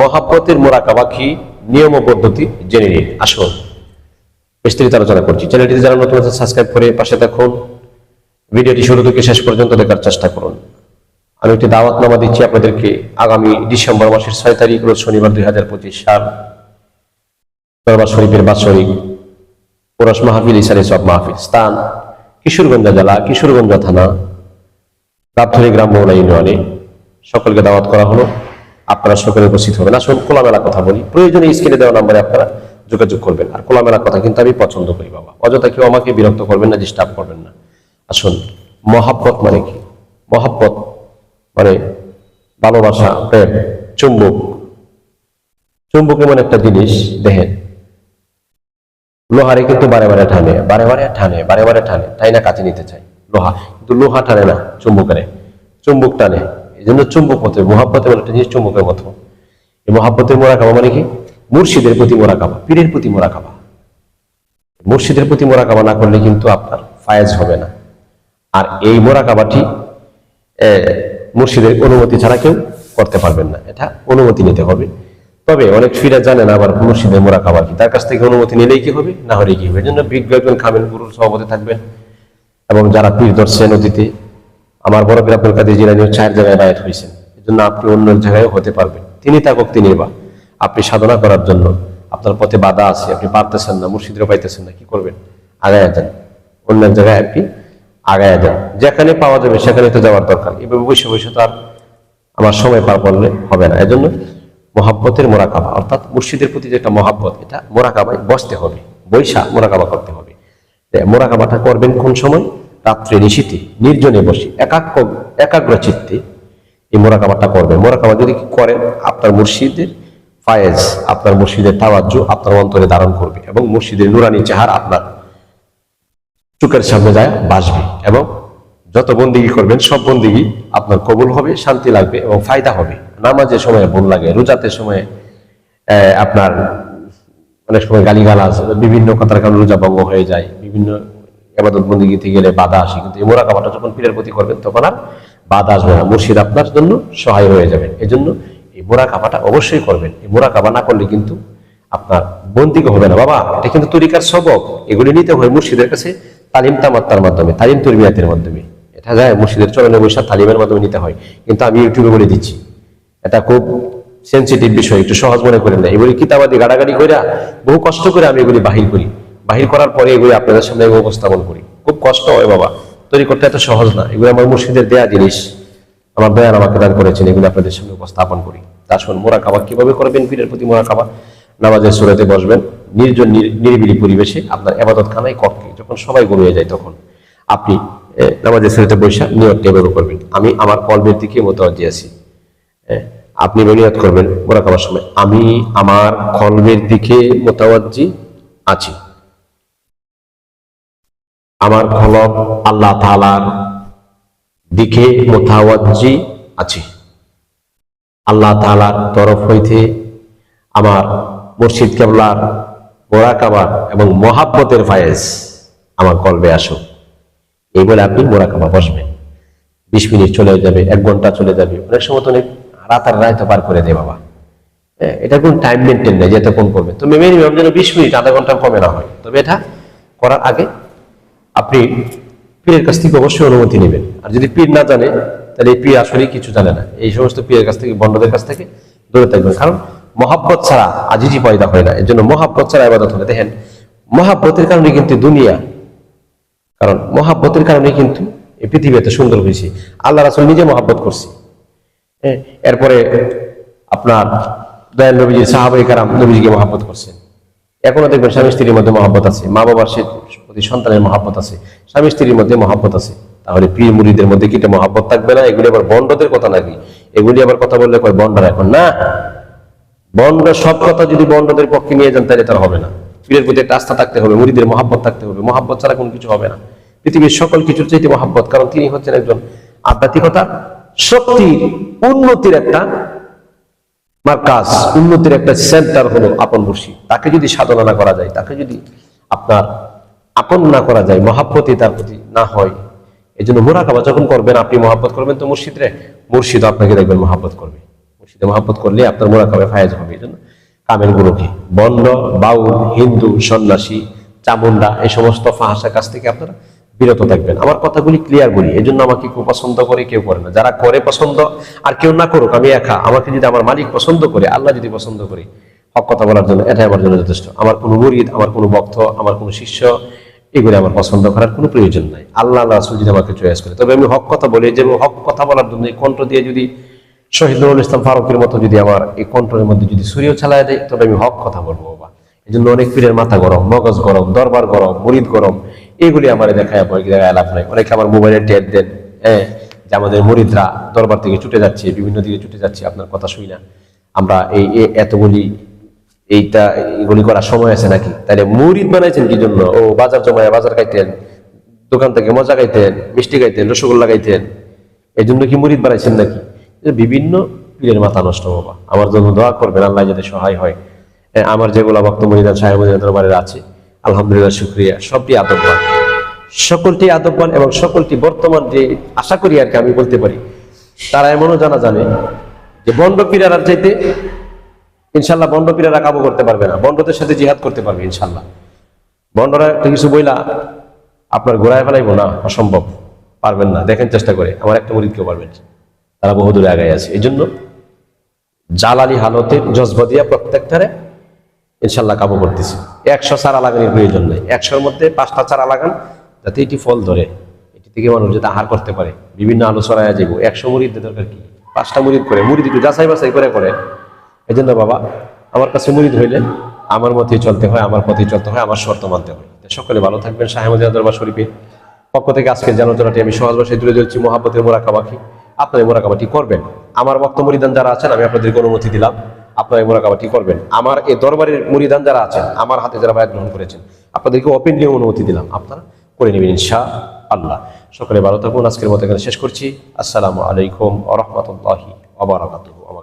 মহাব্বতের মোরাকাবা কি নিয়ম পদ্ধতি জেনে নিন। আসুন। বিস্তারিত আলোচনা করছি। চ্যানেলটিতে যারা নতুন আছে সাবস্ক্রাইব করে পাশে থাকুন। ভিডিওটি শুরু থেকে শেষ পর্যন্ত দেখার চেষ্টা করুন। আমি একটি দাওয়াতনামা দিচ্ছি আপনাদেরকে আগামী ডিসেম্বর মাসের ছয় তারিখ, রোজ শনিবার দুই হাজার পঁচিশ সাল। দরবার শরীফের বাৎসরিক পুরস মাহফিল ইসারে সব মাহফিল। স্থান কিশোরগঞ্জ জেলা, কিশোরগঞ্জ থানা রাবধনী গ্রাম ইউনিয়নে। সকলকে দাওয়াত করা হলো। আপনারা সকলে উপস্থিত হবেন। আসুন, খোলামেলা কথা বলি। প্রয়োজনে স্ক্রিনে দেওয়া নাম্বারে আপনারা যোগাযোগ করবেন। আর খোলামেলা কথা কিন্তু আমি পছন্দ করি, বাবা। অযথা কেউ আমাকে বিরক্ত করবেন না ডিস্টার্ব করবেন না। আসুন, মহাব্বত মানে কি? মহাব্বত মানে ভালোবাসা, প্রেম, চুম্বক। চুম্বক এমন একটা জিনিস, দেখেন। লোহারে কিন্তু বারে বারে টানে, বারে বারে ঠানে বারে বারে টানে। তাই না কাছে নিতে চাই লোহা, কিন্তু লোহা টানে না চুম্বকের চুম্বক টানে। এই জন্য চুম্বক মতো মহাব্বতের মতো একটা জিনিস, চুম্বকের মতো। এই মহাব্বতের মোরা খাবা মানে কি? মুর্শিদের প্রতি মোরা খাবা পীরের প্রতি মোরা খাবা মুর্শিদের প্রতি মোরা খাবা না করলে কিন্তু আপনার ফায়েজ হবে না। আর এই মোরা কাবাটি মুর্শিদের অনুমতি ছাড়া কেউ করতে পারবেন না। এটা অনুমতি নিতে হবে। তবে অনেক ফিরা জানেন আবার মুর্শিদের মোরা খাবার কি। তার কাছ থেকে অনুমতি নিলেই কি হবে? না হলে কি হবে। এই জন্য বিজ্ঞ একজন খাবেন গুরুর সভাপতি থাকবেন। এবং যারা পীর ধরছেন নদীতে আমার বড় বিরাপুর কাদের জিলানিও চার জায়গায় বায়াত হয়েছেন। এই জন্য আপনি অন্য জায়গায় হতে পারবেন। তিনি থাকুক তিনি বা। আপনি সাধনা করার জন্য আপনার পথে বাধা আছে, আপনি পারতেছেন না, মুর্শিদরা পাইতেছেন না, কি করবেন? আগায় যান। অন্য জায়গায় আপনি আগায় যান। যেখানে পাওয়া যাবে সেখানে তো যাওয়ার দরকার। এভাবে বসে বসে তো আর আমার সময় পার করলে হবে না। এজন্য মহাব্বতের মোরাকাবা, অর্থাৎ মুর্শিদের প্রতি যে একটা মহাব্বত, এটা মোরাকাবায় বসতে হবে। বৈশা মোরাকাবা করতে হবে। মোরাকাবাটা করবেন কোন সময়? রাত্রে নিশীতে নির্জনে বসে একাগ্র একাগ্র চিত্তে এই মোরাকাবাটা করবেন। মোরাকাবা যদি কি করেন, আপনার মুর্শিদের ফায়েজ, আপনার মুর্শিদের তাওয়াজ্জু আপনার অন্তরে ধারণ করবে এবং মুর্শিদের নুরানি চেহারা আপনার চোখের সামনে যায়, বাসবে এবং যত বন্দিগি করবেন, সব বন্দিগি আপনার কবুল হবে, শান্তি লাগবে এবং ফায়দা হবে। নামাজের সময় ভুল লাগে, রোজাতের সময় আপনার অনেক সময় গালিগালাজ, বিভিন্ন কথার কারণে রোজা ভঙ্গ হয়ে যায়, বিভিন্ন এবাদত বন্দিগিতে গেলে বাধা আসে, কিন্তু এই মোরাকাবাটা যখন পীরের প্রতি করবেন, তখন আর বাধা আসবে না। মুর্শিদ আপনার জন্য সহায় হয়ে যাবেন। এই জন্য এই মোরাকাবাটা অবশ্যই করবেন। এই মোরাকাবা না করলে কিন্তু আপনার বন্দিকে হবে না। বাবা, এটা কিন্তু তরিকার সবক। এগুলি নিতে হয় মুর্শিদের কাছে তালিম তামাত্তার মাধ্যমে, তালিম তরবিয়াতের মাধ্যমে। এটা যায় মুর্শিদের চরণে বৈশা তালিমের মাধ্যমে নিতে হয়। কিন্তু আমি ইউটিউবে বলে দিচ্ছি, এটা খুব সেন্সিটিভ বিষয়, একটু সহজ মনে করেন না। এগুলি কিতাবাদি গাড়াগাড়ি করে বহু কষ্ট করে আমি এগুলি বাহির করি। বাহির করার পরে এগুলি আপনাদের সামনে উপস্থাপন করি। খুব কষ্ট হয় বাবা। তৈরি করতে এত সহজ না। এগুলো আমার মুর্শিদের দেয়া জিনিস। আমার দয়াল আমাকে দান করেছেন, এগুলো আপনাদের সামনে উপস্থাপন করি। তা শুন খাবার কীভাবে করবেন পীরের প্রতি মোরা খাবার নামাজের সুরাতে বসবেন, নির্জন, নির- নিরিবিলি পরিবেশে আপনার এবাদত খানায় কক্ষে, যখন সবাই ঘুমিয়ে যায় তখন। আপনি নামাজের সুরাতে বৈশা নিয়তটা এভাবে করবেন। আমি আমার কলবের দিকে মোতাবাজি আছি। আপনি নিয়ত করবেন মোরা খাবার সময়। আমি আমার কলবের দিকে মোতাবাজি আছি। আমার কলব আল্লাহ তালার দিকে মোতাওয়াজ্জি আছে। আল্লাহ তালার তরফ হইতে আমার মুর্শিদ কেবলার মোরাকাবা এবং মহাব্বতের ফায়েজ আমার কলবে আসুক। এই বলে আপনি মোরাকাবা বসবেন। বিশ মিনিট চলে যাবে এক ঘণ্টা চলে যাবে। অনেক সময় তো অনেক রাত আর রাত পার করে দেয় বাবা। হ্যাঁ, এটা কোন টাইম মেনটেন নেই যে এত কোন করবে। তো মিনিমাম যেন বিশ মিনিট আধা ঘণ্টা কমে না হয়। তবে এটা করার আগে আপনি পীরের কাছ থেকে অবশ্যই অনুমতি নেবেন। আর যদি পীর না জানে তাহলে এই পীর আসলে কিছু জানে না। এই সমস্ত পীরের কাছ থেকে বন্ডদের কাছ থেকে দূরে থাকবেন। কারণ মহাব্বত ছাড়া আজিজি পয়দা হয় না। এর জন্য মহাব্বত ছাড়া আবাদত হবে দেখেন মহাব্বতের কারণে কিন্তু দুনিয়া কারণ মহাব্বতের কারণে কিন্তু এই পৃথিবী এত সুন্দর হয়েছে। আল্লাহ রাসুল নিজে মহাব্বত করছে। হ্যাঁ, এরপরে আপনার দয়াল নবীজি সাহাবাই নবীজিকে মহাব্বত করছেন। এখনও দেখবেন স্বামী স্ত্রীর মধ্যে মহাব্বত আছে। মা বাবার প্রতি সন্তানের মহাব্বত আছে। স্বামী স্ত্রীর মধ্যে মহাব্বত আছে। তাহলে পীর মুড়িদের মধ্যে কি এটা মহাব্বত থাকবে না? এগুলি আবার বন্ডদের কথা নাকি? এগুলি আবার কথা বললে কয় বন্ডার এখন না? বন্ড সব কথা যদি বন্ডদের পক্ষে নিয়ে যান, তাহলে তার হবে না। পীরের প্রতি একটা আস্থা থাকতে হবে, মুড়িদের মহাব্বত থাকতে হবে। মহাব্বত ছাড়া কোনো কিছু হবে না। পৃথিবীর সকল কিছুর চাইতে মহাব্বত। কারণ তিনি হচ্ছেন একজন আধ্যাত্মিকতা শক্তির উন্নতির একটা মার্কাজ, উন্নতির একটা সেন্টার হলো আপন মুর্শিদ। তাকে যদি সাধনা না করা যায়, তাকে যদি আপনার আপন না করা যায় মহাব্বতী তার প্রতি না হয় এই জন্য মোরাকাবা যখন করবেন, আপনি মহাব্বত করবেন তো মুর্শিদ রে মুর্শিদ আপনাকে দেখবেন মহাব্বত করবে। মুর্শিদে মহাব্বত করলে আপনার মোরাকাবে ফায়াজ হবে এই জন্য কামের গুরুকে। বন্ড বাউল, হিন্দু, সন্ন্যাসী চামুন্ডা এই সমস্ত ফাহাসার কাছ থেকে আপনারা বিরত থাকবেন। আমার কথাগুলি ক্লিয়ার বলি এই জন্য আমাকে কেউ পছন্দ করে, কেউ করে না। যারা করে পছন্দ, আর কেউ না করুক, আমি একা। আমাকে যদি আমার মালিক পছন্দ করে, আল্লাহ যদি পছন্দ করে, হক কথা বলার জন্য এটাই আমার জন্য যথেষ্ট। আমার কোনো মুরিদ, আমার কোনো ভক্ত, আমার কোনো শিষ্য, এগুলি আমার পছন্দ করার কোনো প্রয়োজন নাই। আল্লাহ আল্লাহ রাসূল যদি আমাকে চয়েস করে। তবে আমি হক কথা বলি, যে হক কথা বলার জন্য এই কণ্ঠ দিয়ে যদি শহীদ নুরুল ইসলাম ফারুকের মতো যদি আমার এই কণ্ঠের মধ্যে যদি সুরিও চালায় দেয়, তবে আমি হক কথা বলব বাবা। এই জন্য অনেক পীরের মাথা গরম, মগজ গরম, দরবার গরম, মুরিদ গরম এগুলি আমার দেখায় বই দেখায় লাভ নাই। অনেকে আমার মোবাইলে টেট দেন হ্যাঁ যে আমাদের মরিদরা দরবার থেকে ছুটে যাচ্ছে, বিভিন্ন দিকে ছুটে যাচ্ছে, আপনার কথা শুই না। আমরা এই এতগুলি এইটা এগুলি করার সময় আছে নাকি? তাহলে মুরিদ বানাইছেন কি জন্য? ও, বাজার জমায় বাজার খাইতেন, দোকান থেকে মজা খাইতেন, মিষ্টি খাইতেন, রসগোল্লা খাইতেন। এই জন্য কি মুরিদ বানাইছেন নাকি? বিভিন্ন পীরের মাথা নষ্ট বাবা। আমার জন্য দোয়া করবেন, আল্লাহ যাতে সহায় হয়। আমার যেগুলো মরিদান সাহেব দরবারের আছে আলহামদুলিল্লাহ, শুক্রিয়া। সবটি আদববান সকলটি আদববান এবং সকলটি বর্তমান যে আশা করি আর কি আমি বলতে পারি, তারা এমনও জানা জানে যে বন্ড পীরার চাইতে ইনশাল্লাহ বন্ড পীরারা কাবু করতে পারবে না। বন্ডদের সাথে জিহাদ করতে পারবে ইনশাল্লাহ। বন্ডরা একটা কিছু বইলা আপনার ঘোরায় ফেলাইবো না, অসম্ভব। পারবেন না। দেখেন চেষ্টা করে। আমার একটা মরিদ কেউ পারবেন। তারা বহুদূরে আগায় আছে। এই জন্য জালালি হালতের জজবা দিয়া প্রত্যেকটারে ইনশাল্লাহ কাবু করতেছি। একশো চারা লাগানোর প্রয়োজন নেই। একশোর মধ্যে পাঁচটা চারা লাগান, যাতে এটি ফল ধরে। এটি থেকে মানুষ যাতে আহার করতে পারে। বিভিন্ন আলোচনায় যাব। একশো মুড়িদের দরকার কি? পাঁচটা মুড়িদ করে মুড়িদ একটু যাচাই বাছাই করে করে। এই জন্য বাবা, আমার কাছে মুড়িদ হইলে আমার মতেই চলতে হয়, আমার পথেই চলতে হয়, আমার শর্ত মানতে হয়। সকলে ভালো থাকবেন। শাহেমদিয়া দরবার শরীফে পক্ষ থেকে আজকে যে আলোচনাটি আমি সহজ ভাষায় তুলে ধরছি। মহাব্বতের মোরাকাবাকি আপনার মোরাকাবাটি করবেন। আমার বক্ত মরিদান যারা আছেন, আমি আপনাদেরকে অনুমতি দিলাম। আপনারা এই মোরাকাবাটি করবেন? আমার এই দরবারের মুরিদান যারা আছেন, আমার হাতে যারা বায়াত গ্রহণ করেছেন, আপনাদেরকে ওপেনলি অনুমতি দিলাম। আপনারা করে নেবেন ইনশা আল্লাহ সকলে ভালো থাকুন। আজকের মতো এখানে শেষ করছি। আসসালামু আলাইকুম আ রহমতুল্লাহি আবরাকাতুহ